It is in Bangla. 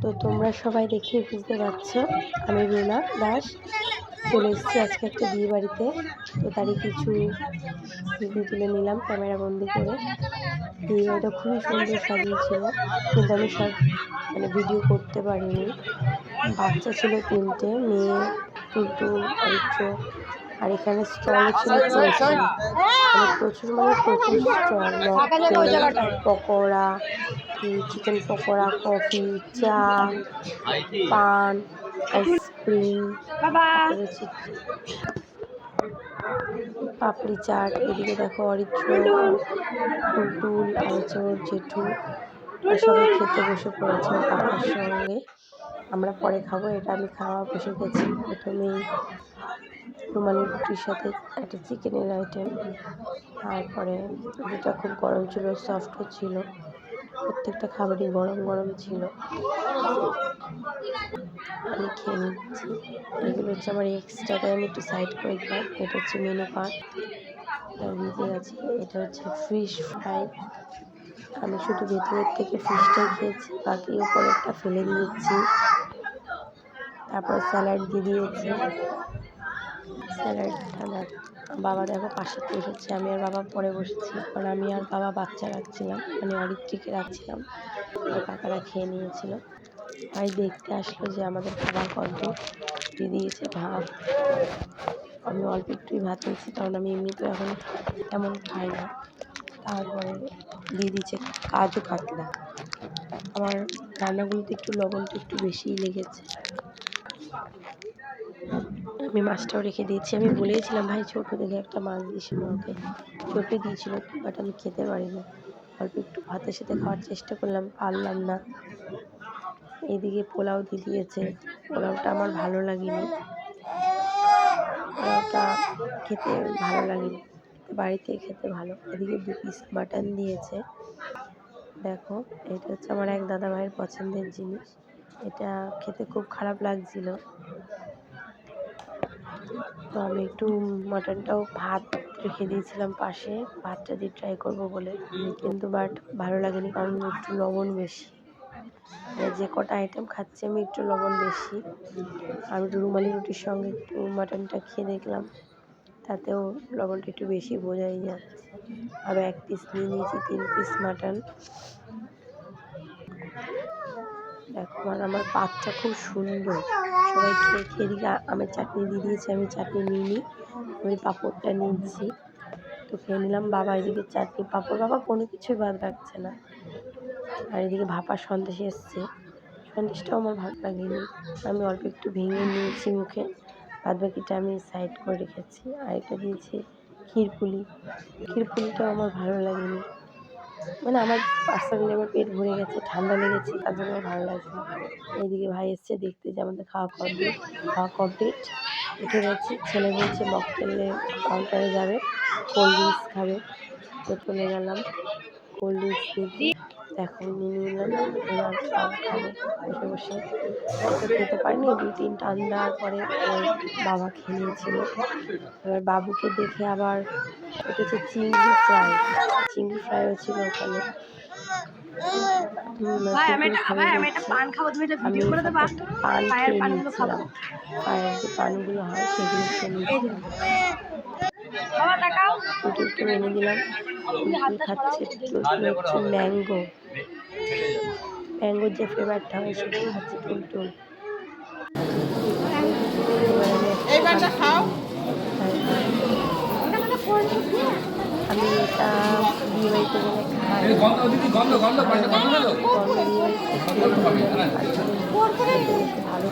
তো তোমরা সবাই দেখে বুঝতে পারছ, আমি রুনা দাস। চলে এসেছি আজকে একটা বিয়ে বাড়িতে তো তারই কিছু স্মৃতি তুলে নিলাম ক্যামেরা বন্দি করে। বিয়ে বাড়িটা খুবই সুন্দর সাজিয়েছিল, কিন্তু আমি সব মানে ভিডিও করতে পারিনি। বাচ্চা ছিল তিনটে, মেয়ে টুলটুল অরিত্র আর এখানে স্টল ছিল প্রচুর। মানে প্রচুর মানে প্রচুর stall pakora chicken pakora coffee চা পান আইসক্রিম পাপড়ি চাট এদিকে দেখো অরিত্র আর হচ্ছে জেঠু। সবাই খেতে বসে পড়েছে কাকার সঙ্গে। আমরা পরে খাব এটা আমি খাওয়া বসে গেছি প্রথমেই। রুমালি রুটির সাথে একটা চিকেনের আইটেম তারপরে রুটিটা খুব গরম ছিল সফটও ছিল। প্রত্যেকটা খাবারই গরম গরম ছিল। আমি খেয়ে নিচ্ছি। এগুলো হচ্ছে আমার এক্সট্রাটাই আমি একটু সাইড করে দিলাম এটা হচ্ছে মেনু ভিতরে আছে। এটা হচ্ছে ফিশ ফ্রাই আমি শুধু ভেতরের থেকে ফিশটাই খেয়েছি, বাকি উপরেরটা ফেলে দিয়েছি। তারপর স্যালাড দিয়ে দিয়েছি। স্যালাডটা দেখ বাবা দেখো পাশে বসেছে আমি আর বাবা পরে বসেছি। কারণ আমি আর বাবা বাচ্চা রাখছিলাম মানে অরিত্রিকে রাখছিলাম। আর কাকারা খেয়ে নিয়েছিল। ভাই দেখতে আসলো যে আমাদের খাবার কত। দিয়ে দিয়েছে ভাত। আমি অল্প একটুই ভাত নিয়েছি কারণ আমি এমনিতেও এখন তেমন খাই না। তারপরে দিয়ে দিয়েছে কাজু কাতলা। আমার রান্নাগুলোতে একটু লবণটা একটু বেশিই লেগেছে। আমি মাছটাও রেখে দিয়েছি। আমি বলেছিলাম, ভাই ছোটো দেখে একটা মাছ দিয়েছিল ওকে। ছোটো দিয়েছিল বাট আমি খেতে পারিনি। অল্প একটু ভাতের সাথে খাওয়ার চেষ্টা করলাম, পারলাম না। এইদিকে পোলাও দিয়ে দিয়েছে। পোলাওটা আমার ভালো লাগেনি। পোলাওটা খেতে ভালো লাগেনি। বাড়িতে খেতে ভালো। এদিকে দু পিস মাটন দিয়েছে। দেখো, এটা হচ্ছে আমার এক দাদা ভাইয়ের পছন্দের জিনিস। এটা খেতে খুব খারাপ লাগছিল। তো আমি একটু মাটনটাও ভাত রেখে দিয়েছিলাম পাশে। ভাতটা দিয়ে ট্রাই করব বলে। কিন্তু বাট ভালো লাগেনি কারণ একটু লবণ বেশি। যে কটা আইটেম খাচ্ছি আমি একটু লবণ বেশি। একটু রুমালি রুটির সঙ্গে একটু মাটনটা খেয়ে দেখলাম। তাতেও লবণটা একটু বেশি বোঝাই যাচ্ছে। আরও এক পিস নিয়ে নিয়েছি, তিন পিস মাটন। দেখো, আর আমার পাতটা খুব সুন্দর। সবাই খেয়ে খেয়ে দিকে আমের চাটনি দিয়ে দিয়েছে, আমি চাটনি নিই আমি পাঁপড়টা নিয়েছি তো খেয়ে নিলাম। বাবা এদিকে চাটনি, পাঁপড়, বাবা কোনো কিছুই বাদ রাখছে না। আর এদিকে ভাপা সন্দেশ এসছে। সন্দেশটাও আমার ভালো লাগেনি। আমি অল্প একটু ভেঙে নিয়েছি মুখে। বাদ বাকিটা আমি সাইড করে রেখেছি। আর এটা দিয়েছি ক্ষীরপুলি। ক্ষীরপুলিটাও আমার ভালো লাগেনি। মানে আমার পার্সোনালি আমার পেট ভরে গেছে, ঠান্ডা লেগেছে, তার জন্য ভালো লাগছে না। এইদিকে ভাই এসছে দেখতে, যে আমাদের খাওয়া কমপ্লিট খাওয়া কমপ্লিট উঠে গেছি, ছেলে বলছে মকটেলে কাউন্টারে যাবে কোল্ড ড্রিঙ্কস খাবে। তো চলে গেলাম কোল্ড ড্রিঙ্কস দেখো নিয়ে নিলাম। এবার সব খাব বসে বসে তো খেতে পারিনি। দুই তিনটা আন্দার পরে ওর বাবা খেয়ে নিয়েছিল এবার বাবুকে দেখে আবার ওটা চিংড়ি ফ্রাই। চিংড়ি ফ্রাইও ছিল ওখানে। পানগুলো হয় সেগুলো খেয়ে দিলাম। খাচ্ছে ম্যাঙ্গো। ম্যাঙ্গোর যে ফ্লেভারটা হয় সেটা খাচ্ছে টুলটুল এবার আমি এটা বিয়ে বাড়িতে গেলে খাই। ভালো